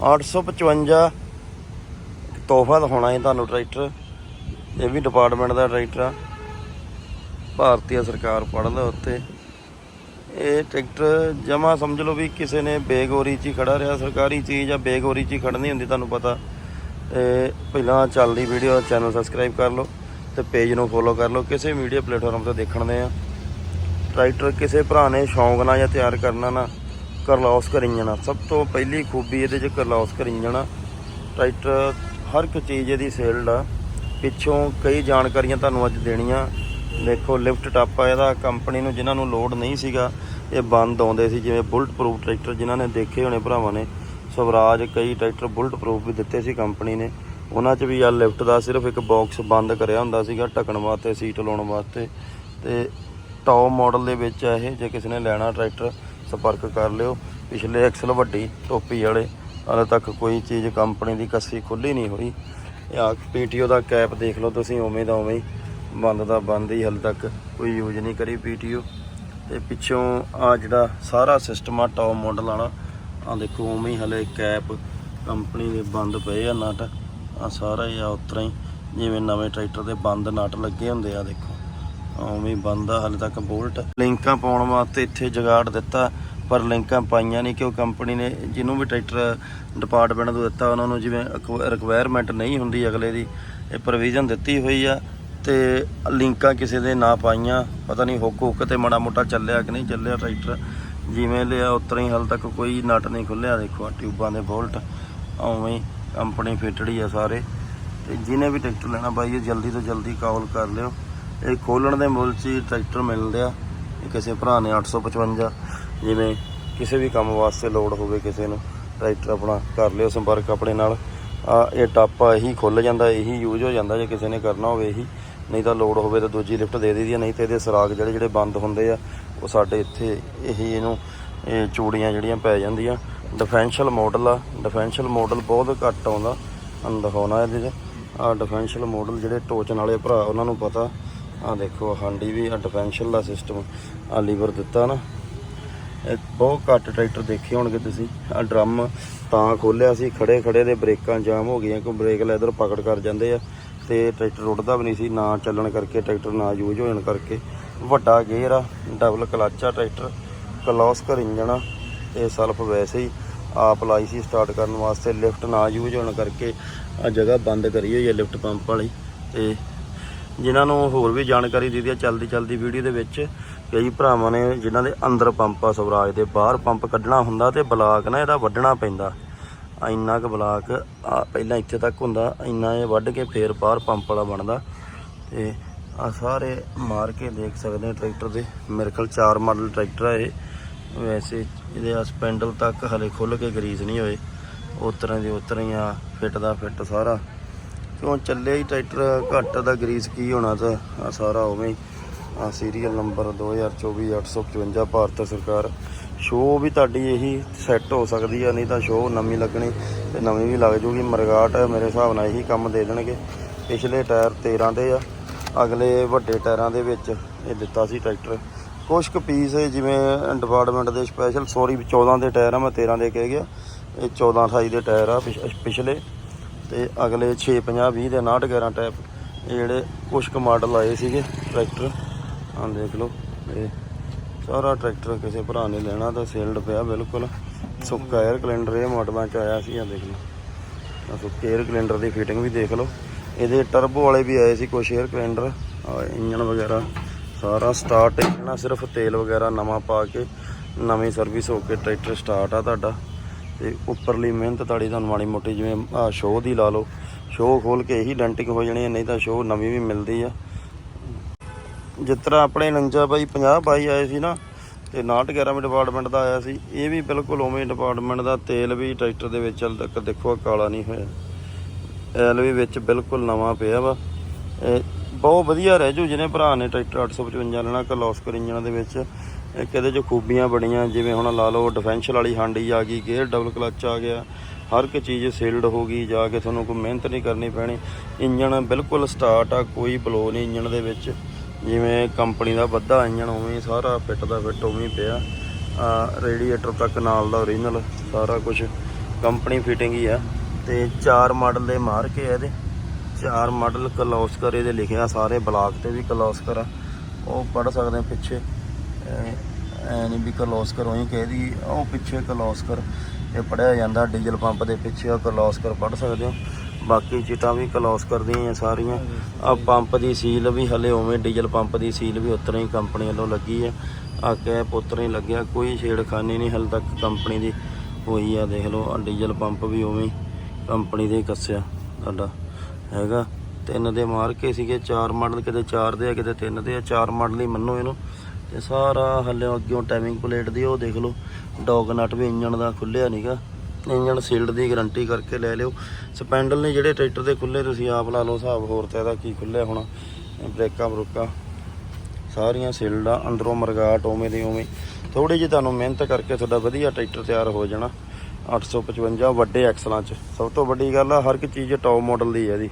855 ਤੋਹਫਾ ਦਿਖਾਉਣਾ ਹੈ ਤੁਹਾਨੂੰ ਟਰੈਕਟਰ। ਇਹ ਵੀ ਡਿਪਾਰਟਮੈਂਟ ਦਾ ਟਰੈਕਟਰ ਆ। ਭਾਰਤੀ ਸਰਕਾਰ ਪੜ੍ਹਦਾ ਉੱਤੇ। ਇਹ ਟਰੈਕਟਰ ਜਮਾ ਸਮਝ ਲਓ ਵੀ ਕਿਸੇ ਨੇ ਬੇਗੋਰੀ 'ਚ ਹੀ ਖੜਾ ਰਿਹਾ। ਸਰਕਾਰੀ ਚੀਜ਼ ਆ, ਬੇਗੋਰੀ 'ਚ ਹੀ ਖੜਨੀ ਹੁੰਦੀ ਤੁਹਾਨੂੰ ਪਤਾ। ਤੇ ਪਹਿਲਾਂ ਚੱਲਦੀ ਵੀਡੀਓ ਚੈਨਲ ਸਬਸਕ੍ਰਾਈਬ ਕਰ ਲਓ ਤੇ ਪੇਜ ਨੂੰ ਫੋਲੋ ਕਰ ਲਓ। ਕਿਸੇ ਮੀਡੀਆ ਪਲੇਟਫਾਰਮ ਤੇ ਦੇਖਣ ਦੇ ਆ। ਟਰੈਕਟਰ ਕਿਸੇ ਭਰਾ ਨੇ ਸ਼ੌਂਕ ਨਾਲ ਜਾਂ ਤਿਆਰ ਕਰਨਾ ਨਾ ਕਰਲੌਸਕਰ ਕਰੀ ਜਾਣਾ। ਸਭ ਤੋਂ ਪਹਿਲੀ ਖੂਬੀ ਇਹਦੇ 'ਚ ਕਰਲਾਸ ਕਰੀ ਜਾਣਾ। ਟਰੈਕਟਰ ਹਰ ਇੱਕ ਚੀਜ਼ ਇਹਦੀ ਸੇਲਡ ਆ। ਪਿੱਛੋਂ ਕਈ ਜਾਣਕਾਰੀਆਂ ਤੁਹਾਨੂੰ ਅੱਜ ਦੇਣੀਆਂ। ਦੇਖੋ, ਲਿਫਟ ਟਾਪ ਇਹਦਾ। ਕੰਪਨੀ ਨੂੰ ਜਿਨ੍ਹਾਂ ਨੂੰ ਲੋਡ ਨਹੀਂ ਸੀਗਾ, ਇਹ ਬੰਦ ਆਉਂਦੇ ਸੀ। ਜਿਵੇਂ ਬੁਲਟ ਪ੍ਰੂਫ ਟਰੈਕਟਰ ਜਿਨ੍ਹਾਂ ਨੇ ਦੇਖੇ ਹੋਣੇ ਭਰਾਵਾਂ ਨੇ। ਸਵਰਾਜ ਕਈ ਟਰੈਕਟਰ ਬੁਲਟ ਪ੍ਰੂਫ ਵੀ ਦਿੱਤੇ ਸੀ ਕੰਪਨੀ ਨੇ। ਉਹਨਾਂ 'ਚ ਵੀ ਆ ਲਿਫਟ ਦਾ ਸਿਰਫ ਇੱਕ ਬਾਕਸ ਬੰਦ ਕਰਿਆ ਹੁੰਦਾ ਸੀਗਾ ਢੱਕਣ ਵਾਸਤੇ, ਸੀਟ ਲਾਉਣ ਵਾਸਤੇ। ਤੇ ਟੌਪ ਮਾਡਲ ਦੇ ਵਿੱਚ ਆ ਇਹ, ਜੇ ਕਿਸੇ ਨੇ ਲੈਣਾ ਟਰੈਕਟਰ। ਸੰਪਰਕ ਕਰ ਲਿਓ। ਪਿਛਲੇ ਐਕਸਲ ਵੱਡੀ ਟੋਪੀ ਵਾਲੇ, ਹਾਲੇ ਤੱਕ ਕੋਈ ਚੀਜ਼ ਕੰਪਨੀ ਦੀ ਕੱਸੀ ਖੁੱਲੀ ਨਹੀਂ ਹੋਈ। ਇਹ ਆ ਪੀਟੀਓ ਦਾ ਕੈਪ ਦੇਖ ਲਓ ਤੁਸੀਂ, ਉਵੇਂ ਦਾ ਉਵੇਂ ਹੀ ਬੰਦ ਦਾ ਬੰਦ ਹੀ ਹਾਲੇ ਤੱਕ ਕੋਈ ਯੂਜ਼ ਨਹੀਂ ਕਰੀ ਪੀਟੀਓ। ਤੇ ਪਿੱਛੋਂ ਆ ਜਿਹੜਾ ਸਾਰਾ ਸਿਸਟਮ ਆ ਟੌਪ ਮਾਡਲ ਵਾਲਾ ਆ ਦੇਖੋ ਉਵੇਂ ਹੀ ਹਲੇ ਕੈਪ ਕੰਪਨੀ ਦੇ ਬੰਦ ਪਏ ਆ ਨਟ। ਆ ਸਾਰਾ ਹੀ ਆ, ਉਤਰਾ ਹੀ ਜਿਵੇਂ ਨਵੇਂ ਟਰੈਕਟਰ ਦੇ ਬੰਦ ਨਟ ਲੱਗੇ ਹੁੰਦੇ ਆ, ਦੇਖੋ। ਉਵੇਂ ਹੀ ਬੰਦ ਆ ਤੱਕ ਬੋਲਟ। ਲਿੰਕਾਂ ਪਾਉਣ ਵਾਸਤੇ ਇੱਥੇ ਜਗਾੜ ਦਿੱਤਾ, ਪਰ ਲਿੰਕਾਂ ਪਾਈਆਂ ਨਹੀਂ ਕਿਉਂ? ਕੰਪਨੀ ਨੇ ਜਿਹਨੂੰ ਵੀ ਟਰੈਕਟਰ ਡਿਪਾਰਟਮੈਂਟ ਤੋਂ ਦਿੱਤਾ, ਉਹਨਾਂ ਨੂੰ ਜਿਵੇਂ ਰਿਕੁਆਇਰਮੈਂਟ ਨਹੀਂ ਹੁੰਦੀ ਅਗਲੇ ਦੀ, ਇਹ ਪ੍ਰੋਵੀਜ਼ਨ ਦਿੱਤੀ ਹੋਈ ਆ, ਤੇ ਲਿੰਕਾਂ ਕਿਸੇ ਦੇ ਨਾ ਪਾਈਆਂ। ਪਤਾ ਨਹੀਂ ਹੁੱਕ ਹੁੱਕ ਤੇ ਮਾੜਾ ਮੋਟਾ ਚੱਲਿਆ ਕਿ ਨਹੀਂ ਚੱਲਿਆ ਟਰੈਕਟਰ। ਜਿਵੇਂ ਲਿਆ, ਉਤਰਾ ਹੀ ਹਾਲੇ ਤੱਕ ਕੋਈ ਨਟ ਨਹੀਂ ਖੁੱਲਿਆ। ਦੇਖੋ ਆ ਟਿਊਬਾਂ ਦੇ ਬੋਲਟ, ਉਵੇਂ ਹੀ ਕੰਪਨੀ ਫਿਟੜੀ ਆ ਸਾਰੇ। ਤੇ ਜਿਹਨੇ ਵੀ ਟਰੈਕਟਰ ਲੈਣਾ ਬਾਈ ਜਲਦੀ ਤੋਂ ਜਲਦੀ ਕਾਲ ਕਰ ਲਿਓ। ਇਹ ਖੋਲਣ ਦੇ ਮੁੱਲ 'ਚ ਹੀ ਟਰੈਕਟਰ ਮਿਲਦੇ ਆ। ਕਿਸੇ ਭਰਾ ਨੇ 855 ਜਿਵੇਂ ਕਿਸੇ ਵੀ ਕੰਮ ਵਾਸਤੇ ਲੋਡ ਹੋਵੇ ਕਿਸੇ ਨੂੰ, ਟਰੈਕਟਰ ਆਪਣਾ ਕਰ ਲਿਓ ਸੰਪਰਕ ਆਪਣੇ ਨਾਲ। ਆ, ਇਹ ਟਾਪਾ ਇਹੀ ਖੁੱਲ ਜਾਂਦਾ, ਇਹੀ ਯੂਜ਼ ਹੋ ਜਾਂਦਾ, ਜੇ ਕਿਸੇ ਨੇ ਕਰਨਾ ਹੋਵੇ ਇਹੀ। ਨਹੀਂ ਤਾਂ ਲੋਡ ਹੋਵੇ ਤਾਂ ਦੂਜੀ ਲਿਫਟ ਦੇ ਦਈਦੀ ਆ, ਨਹੀਂ ਤੇ ਇਹਦੇ ਸਰਾਗ ਜਿਹੜੇ ਜਿਹੜੇ ਬੰਦ ਹੁੰਦੇ ਆ, ਉਹ ਸਾਡੇ ਇੱਥੇ ਇਹੀ ਇਹਨੂੰ, ਇਹ ਚੂੜੀਆਂ ਜਿਹੜੀਆਂ ਪੈ ਜਾਂਦੀਆਂ। ਡਿਫੈਂਸ਼ੀਅਲ ਮਾਡਲ ਆ ਡਿਫੈਂਸ਼ੀਅਲ ਮਾਡਲ ਬਹੁਤ ਘੱਟ ਆਉਂਦਾ ਤੁਹਾਨੂੰ ਦਿਖਾਉਣਾ ਇਹਦੇ 'ਚ। ਆ ਡਿਫੈਂਸ਼ੀਅਲ ਮਾਡਲ ਜਿਹੜੇ ਟੋਚਨ ਵਾਲੇ ਭਰਾ, ਉਹਨਾਂ ਨੂੰ ਪਤਾ। ਆ ਦੇਖੋ ਹਾਂਡੀ ਵੀ ਆ ਡਿਫੈਂਸ਼ਲ ਦਾ ਸਿਸਟਮ ਆ ਲੀਵਰ ਦਿੱਤਾ ਨਾ। ਇਹ ਬਹੁਤ ਘੱਟ ਟਰੈਕਟਰ ਦੇਖੇ ਹੋਣਗੇ ਤੁਸੀਂ। ਆ ਡਰਮ ਤਾਂ ਖੋਲਿਆ ਸੀ ਖੜੇ ਖੜੇ ਦੇ ਬ੍ਰੇਕਾਂ ਜਾਮ ਹੋ ਗਈਆਂ ਕਿ ਬ੍ਰੇਕ ਲੈਦਰ ਪਕੜ ਕਰ ਜਾਂਦੇ ਆ ਤੇ ਟਰੈਕਟਰ ਰੁੜਦਾ ਵੀ ਨਹੀਂ ਸੀ, ਨਾ ਚੱਲਣ ਕਰਕੇ ਟਰੈਕਟਰ ਨਾ ਯੂਜ਼ ਹੋਣ ਕਰਕੇ। ਵੱਡਾ ਗੇਅਰ ਆ ਡਬਲ ਕਲੱਚ ਆ ਟਰੈਕਟਰ ਕਲੋਸਕਰ ਇੰਜਣ ਆ। ਤੇ ਸਲਫ ਵੈਸੇ ਹੀ ਆਪ ਲਾਈ ਸੀ ਸਟਾਰਟ ਕਰਨ ਵਾਸਤੇ ਲਿਫਟ ਨਾ ਯੂਜ਼ ਹੋਣ ਕਰਕੇ ਆ ਜਗ੍ਹਾ ਬੰਦ ਕਰੀ ਹੋਈ ਹੈ ਲਿਫਟ ਪੰਪ ਵਾਲੀ ਤੇ ਜਿਨ੍ਹਾਂ ਨੂੰ ਹੋਰ ਵੀ ਜਾਣਕਾਰੀ ਦਿੱਤੀ ਆ ਚਲਦੀ ਚਲਦੀ ਵੀਡੀਓ ਦੇ ਵਿੱਚ, ਕਈ ਭਰਾਵਾਂ ਨੇ ਜਿਨ੍ਹਾਂ ਦੇ ਅੰਦਰ ਪੰਪ ਆ, ਸਵਰਾਜ ਦੇ ਬਾਹਰ ਪੰਪ ਕੱਢਣਾ ਹੁੰਦਾ ਤੇ ਬਲਾਕ ਨਾ ਇਹਦਾ ਵੱਢਣਾ ਪੈਂਦਾ। ਇੰਨਾ ਕੁ ਬਲਾਕ ਪਹਿਲਾਂ ਇੱਥੇ ਤੱਕ ਹੁੰਦਾ, ਇੰਨਾ ਇਹ ਵੱਢ ਕੇ ਫੇਰ ਬਾਹਰ ਪੰਪ ਵਾਲਾ ਬਣਦਾ। ਤੇ ਆ ਸਾਰੇ ਮਾਰ ਕੇ ਦੇਖ ਸਕਦੇ ਆ ਟਰੈਕਟਰ ਦੇ, ਮੇਰੇ ਖਿਆਲ 4 ਮਾਡਲ ਟਰੈਕਟਰ ਆ ਇਹ। ਵੈਸੇ ਇਹਦੇ ਆ ਸਪੈਂਡਲ ਤੱਕ ਹਲੇ ਖੁੱਲ ਕੇ ਗਰੀਸ ਨਹੀਂ ਹੋਏ। ਉਸ ਤਰ੍ਹਾਂ ਦੀ ਉਸ ਤਰ੍ਹਾਂ ਹੀ ਆ ਫਿੱਟ ਦਾ ਫਿੱਟ ਸਾਰਾ। ਕਿਉਂ ਚੱਲੇ ਹੀ ਟਰੈਕਟਰ ਘੱਟ ਦਾ ਗਰੀਸ ਕੀ ਹੋਣਾ ਤਾਂ? ਆ ਸਾਰਾ ਉਵੇਂ ਹੀ। ਆ ਸੀਰੀਅਲ ਨੰਬਰ 2024 855 ਭਾਰਤ ਸਰਕਾਰ। ਸ਼ੋਅ ਵੀ ਤੁਹਾਡੀ ਇਹੀ ਸੈੱਟ ਹੋ ਸਕਦੀ ਆ, ਨਹੀਂ ਤਾਂ ਸ਼ੋਅ ਨਵੀਂ ਲੱਗਣੀ ਤੇ ਨਵੀਂ ਵੀ ਲੱਗ ਜੂਗੀ। ਮਰਗਾਟ ਮੇਰੇ ਹਿਸਾਬ ਨਾਲ ਇਹੀ ਕੰਮ ਦੇ ਦੇਣਗੇ। ਪਿਛਲੇ ਟਾਇਰ 13 ਦੇ ਆ, ਅਗਲੇ ਵੱਡੇ ਟਾਇਰਾਂ ਦੇ ਵਿੱਚ ਇਹ ਦਿੱਤਾ ਸੀ ਟਰੈਕਟਰ। ਕੁਛ ਕੁ ਪੀਸ ਜਿਵੇਂ ਡਿਪਾਰਟਮੈਂਟ ਦੇ ਸਪੈਸ਼ਲ ਸੌਰੀ 14 ਦੇ ਟਾਇਰ ਆ, ਮੈਂ 13 ਦੇ ਕਹਿ ਗਿਆ। ਇਹ 14 28 ਦੇ ਟਾਇਰ ਆ ਪਿਛ- ਪਿਛਲੇ। ਤੇ ਅਗਲੇ 650 20 ਦੇ 59 11 ਟਾਈਪ ਜਿਹੜੇ ਕੁਛ ਕੁ ਮਾਡਲ ਆਏ ਸੀਗੇ ਟਰੈਕਟਰ ਆ ਦੇਖ ਲਓ, ਇਹ ਸਾਰਾ ਟਰੈਕਟਰ ਕਿਸੇ ਭਰਾ ਨੇ ਲੈਣਾ ਤਾਂ ਸੇਲਡ ਪਿਆ ਬਿਲਕੁਲ। ਸੁੱਕਾ 에ਅਰ ਕੈਲੰਡਰ ਇਹ ਮਾਡਲਾਂ ਚ ਆਇਆ ਸੀ ਆ ਦੇਖ ਲਓ। ਸੁੱਕੇ 에ਅਰ ਕੈਲੰਡਰ ਦੀ ਫਿਟਿੰਗ ਵੀ ਦੇਖ ਲਓ। ਇਹਦੇ ਟਰਬੋ ਵਾਲੇ ਵੀ ਆਏ ਸੀ ਕੁਛ 에ਅਰ ਕੈਲੰਡਰ ਇੰਜਨ ਵਗੈਰਾ ਸਾਰਾ ਸਟਾਰਟ ਇਹਨਾਂ ਸਿਰਫ ਤੇਲ ਵਗੈਰਾ ਨਵਾਂ ਪਾ ਕੇ ਨਵੀਂ ਸਰਵਿਸ ਹੋ ਕੇ ਟਰੈਕਟਰ ਸਟਾਰਟ ਆ ਤੁਹਾਡਾ। ਤੇ ਉੱਪਰਲੀ ਮਿਹਨਤ ਤਾੜੀ ਤੁਹਾਨੂੰ ਮਾੜੀ ਮੋਟੀ ਜਿਵੇਂ ਸ਼ੋਅ ਦੀ ਲਾ ਲਓ। ਸ਼ੋਅ ਖੋਲ ਕੇ ਇਹੀ ਡੈਂਟਿੰਗ ਹੋ ਜਾਣੀ ਹੈ, ਨਹੀਂ ਤਾਂ ਸ਼ੋਅ ਨਵੀਂ ਵੀ ਮਿਲਦੀ ਆ। ਜਿਸ ਤਰ੍ਹਾਂ ਆਪਣੇ 49 ਬਾਈ 50 ਬਾਈ ਆਏ ਸੀ ਨਾ, ਤੇ 69 11 ਵੀ ਡਿਪਾਰਟਮੈਂਟ ਦਾ ਆਇਆ ਸੀ, ਇਹ ਵੀ ਬਿਲਕੁਲ ਉਵੇਂ ਡਿਪਾਰਟਮੈਂਟ ਦਾ ਤੇਲ ਵੀ ਟਰੈਕਟਰ ਦੇ ਵਿੱਚ ਹਾਲੇ ਤੱਕ ਦੇਖੋ ਕਾਲਾ ਨਹੀਂ ਹੋਇਆ। ਐਲ ਵੀ ਵਿੱਚ ਬਿਲਕੁਲ ਨਵਾਂ ਪਿਆ ਵਾ। ਇਹ ਬਹੁਤ ਵਧੀਆ ਰਹਿ ਜੂ, ਜਿਹਨੇ ਭਰਾ ਨੇ ਟਰੈਕਟਰ 855 ਲੈਣਾ ਕਲੋਸਕਰ ਇੰਜਨ ਦੇ ਵਿੱਚ। ਇੱਕ ਇਹਦੇ 'ਚ ਖੂਬੀਆਂ ਬੜੀਆਂ ਜਿਵੇਂ ਹੁਣ ਲਾ ਲਓ ਡਿਫੈਂਸ਼ਲ ਵਾਲੀ ਹਾਂਡੀ ਆ ਗਈ ਗੇਅਰ ਡਬਲ ਕਲੱਚ ਆ ਗਿਆ, ਹਰ ਇੱਕ ਚੀਜ਼ ਸੇਲਡ ਹੋ ਗਈ, ਜਾ ਕੇ ਤੁਹਾਨੂੰ ਕੋਈ ਮਿਹਨਤ ਨਹੀਂ ਕਰਨੀ ਪੈਣੀ। ਇੰਜਣ ਬਿਲਕੁਲ ਸਟਾਰਟ ਆ, ਕੋਈ ਬਲੋ ਨਹੀਂ ਇੰਜਣ ਦੇ ਵਿੱਚ। ਜਿਵੇਂ ਕੰਪਨੀ ਦਾ ਵੱਧਾ ਇੰਜਣ, ਉਵੇਂ ਸਾਰਾ ਫਿੱਟ ਦਾ ਫਿੱਟ ਉਵੇਂ ਪਿਆ। ਰੇਡੀਏਟਰ ਤੱਕ ਨਾਲ ਦਾ ਓਰੀਜਨਲ ਸਾਰਾ ਕੁਝ ਕੰਪਨੀ ਫਿਟਿੰਗ ਹੀ ਆ। ਤੇ ਚਾਰ ਮਾਡਲ ਦੇ ਮਾਰ ਕੇ ਇਹਦੇ। ਚਾਰ ਮਾਡਲ ਕਲੋਸਕਰ ਇਹਦੇ ਲਿਖਿਆ ਸਾਰੇ ਬਲਾਕ ਤੇ ਵੀ ਕਲੋਸਕਰ ਆ ਉਹ ਪੜ ਸਕਦੇ ਆ ਪਿੱਛੇ। ਐ ਨਹੀਂ ਵੀ ਕਲੋਸਕਰ ਉਹੀ ਕਹਿਦੀ ਉਹ ਪਿੱਛੇ ਕਲੋਸਕਰ ਇਹ ਪੜਿਆ ਜਾਂਦਾ ਡੀਜ਼ਲ ਪੰਪ ਦੇ ਪਿੱਛੇ, ਉਹ ਕਲੋਸਕਰ ਪੜ ਸਕਦੇ ਹੋ। ਬਾਕੀ ਚੀਟਾਂ ਵੀ ਕਲੋਸਕਰ ਦੀਆਂ ਸਾਰੀਆਂ। ਆ ਪੰਪ ਦੀ ਸੀਲ ਵੀ ਹਲੇ ਉਵੇਂ ਡੀਜ਼ਲ ਪੰਪ ਦੀ ਸੀਲ ਵੀ ਉਤਰਾ ਹੀ ਕੰਪਨੀ ਵੱਲੋਂ ਲੱਗੀ ਆ ਆ ਕੈਪ ਉਤਰਾ ਹੀ ਲੱਗਿਆ, ਕੋਈ ਛੇੜਖਾਨੀ ਨਹੀਂ ਹਲੇ ਤੱਕ ਕੰਪਨੀ ਦੀ ਹੋਈ ਆ, ਦੇਖ ਲਓ ਡੀਜ਼ਲ ਪੰਪ ਵੀ ਉਵੇਂ ਕੰਪਨੀ ਦੇ ਕੱਸਿਆ ਸਾਡਾ, ਹੈਗਾ। ਤਿੰਨ ਦੇ ਮਾਰ ਕੇ ਸੀਗੇ, ਚਾਰ ਮਾਡਲ ਕਿਤੇ ਚਾਰ ਦੇ ਆ, ਕਿਤੇ ਤਿੰਨ ਦੇ ਆ, ਚਾਰ ਮਾਡਲ ਹੀ ਮੰਨੋ ਇਹਨੂੰ। ਤੇ ਸਾਰਾ ਹੱਲੇ ਅੱਗਿਓਂ ਟਾਈਮਿੰਗ ਪਲੇਟ ਦੀ, ਉਹ ਦੇਖ ਲਓ ਡੌਗ ਨਟ ਵੀ ਇੰਜਣ ਦਾ ਖੁੱਲਿਆ ਨਹੀਂਗਾ ਇੰਜਣ ਸੀਲਡ ਦੀ ਗਾਰੰਟੀ ਕਰਕੇ ਲੈ ਲਿਓ। ਸਪੈਂਡਲ ਨੇ ਜਿਹੜੇ ਟਰੈਕਟਰ ਦੇ ਖੁੱਲੇ, ਤੁਸੀਂ ਆਪ ਲਾ ਲਓ, ਹਿਸਾਬ ਹੋਰ ਤੇ ਇਹਦਾ ਕੀ ਖੁੱਲਿਆ ਹੋਣਾ। ਇਹ ਬ੍ਰੇਕਾਂ, ਬਰੂਕਾਂ, ਸਾਰੀਆਂ ਸੀਲਡਾਂ ਆ, ਅੰਦਰੋਂ ਮਰਗਾਟ ਉਵੇਂ ਦੀ ਉਵੇਂ। ਥੋੜੀ ਜਿਹੀ ਤੁਹਾਨੂੰ ਮਿਹਨਤ ਕਰਕੇ ਤੁਹਾਡਾ ਵਧੀਆ ਟਰੈਕਟਰ ਤਿਆਰ ਹੋ ਜਾਣਾ। 855 ਵੱਡੇ ਐਕਸਲਾਂ ਚ। ਸਭ ਤੋਂ ਵੱਡੀ ਗੱਲ ਆ, ਹਰ ਇੱਕ ਚੀਜ਼ ਟੌਪ ਮਾਡਲ ਦੀ ਹੈ ਇਹਦੀ।